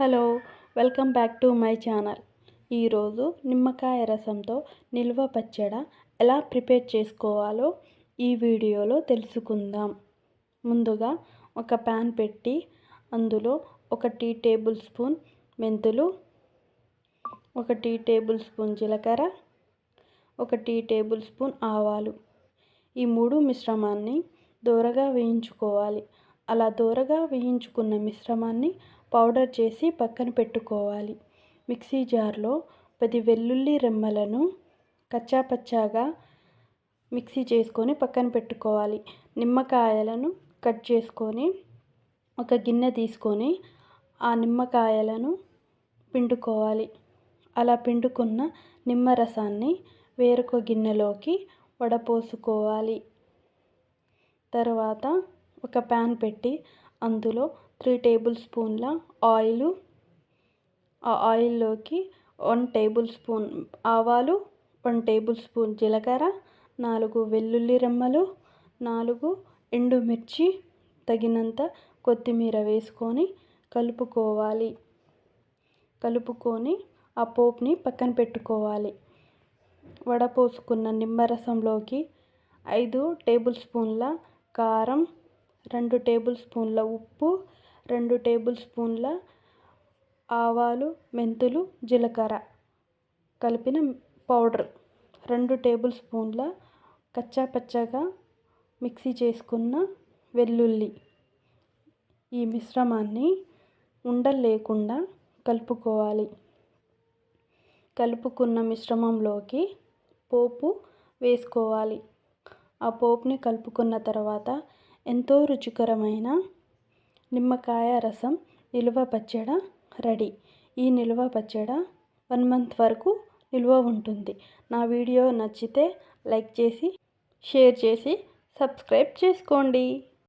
Hello welcome back to my channel. ఈరోజు నిమ్మకాయ రసంతో నిల్వ పచ్చడ ఎలా ప్రిపేర్ చేసుకోవాలో ఈ వీడియోలో తెలుసుకుందాం. ముందుగా ఒక ప్యాన్ పెట్టి అందులో ఒక టీ టేబుల్ స్పూన్ మెంతులు ఒక టీ టేబుల్ స్పూన్ జీలకర్ర ఒక టీ టేబుల్ స్పూన్ ఆవాలు. ఈ మూడు మిశ్రమాన్ని దోరగా వేయించుకోవాలి. అలా దోరగా వేయించుకున్న మిశ్రమాన్ని పౌడర్ చేసి పక్కన పెట్టుకోవాలి. మిక్సీ జార్లో పది వెల్లుల్లి రెమ్మలను కచ్చాపచ్చాగా మిక్సీ చేసుకొని పక్కన పెట్టుకోవాలి. నిమ్మకాయలను కట్ చేసుకొని ఒక గిన్నె తీసుకొని ఆ నిమ్మకాయలను పిండుకోవాలి. అలా పిండుకున్న నిమ్మరసాన్ని వేరొక గిన్నెలోకి వడపోసుకోవాలి. తర్వాత ఒక ప్యాన్ పెట్టి అందులో త్రీ టేబుల్ స్పూన్ల ఆయిల్ ఆ ఆయిల్లోకి వన్ టేబుల్ స్పూన్ ఆవాలు వన్ టేబుల్ స్పూన్ జీలకర్ర నాలుగు వెల్లుల్లి రెమ్మలు నాలుగు ఎండుమిర్చి తగినంత కొత్తిమీర వేసుకొని కలుపుకోవాలి. కలుపుకొని ఆ పోపుని పక్కన పెట్టుకోవాలి. వడపోసుకున్న నిమ్మరసంలోకి ఐదు టేబుల్ స్పూన్ల కారం రెండు టేబుల్ స్పూన్ల ఉప్పు రెండు టేబుల్ స్పూన్ల ఆవాలు మెంతులు జీలకర్ర కలిపిన పౌడర్ రెండు టేబుల్ స్పూన్ల కచ్చా పచ్చగా మిక్సీ చేసుకున్న వెల్లుల్లి. ఈ మిశ్రమాన్ని ఉండలు లేకుండా కలుపుకోవాలి. కలుపుకున్న మిశ్రమంలోకి పోపు వేసుకోవాలి. ఆ పోపుని కలుపుకున్న తర్వాత ఎంతో రుచికరమైన నిమ్మకాయ రసం నిల్వ పచ్చడ రెడీ. ఈ నిల్వ పచ్చడ వన్ మంత్ వరకు నిల్వ ఉంటుంది. నా వీడియో నచ్చితే లైక్ చేసి షేర్ చేసి సబ్స్క్రైబ్ చేసుకోండి.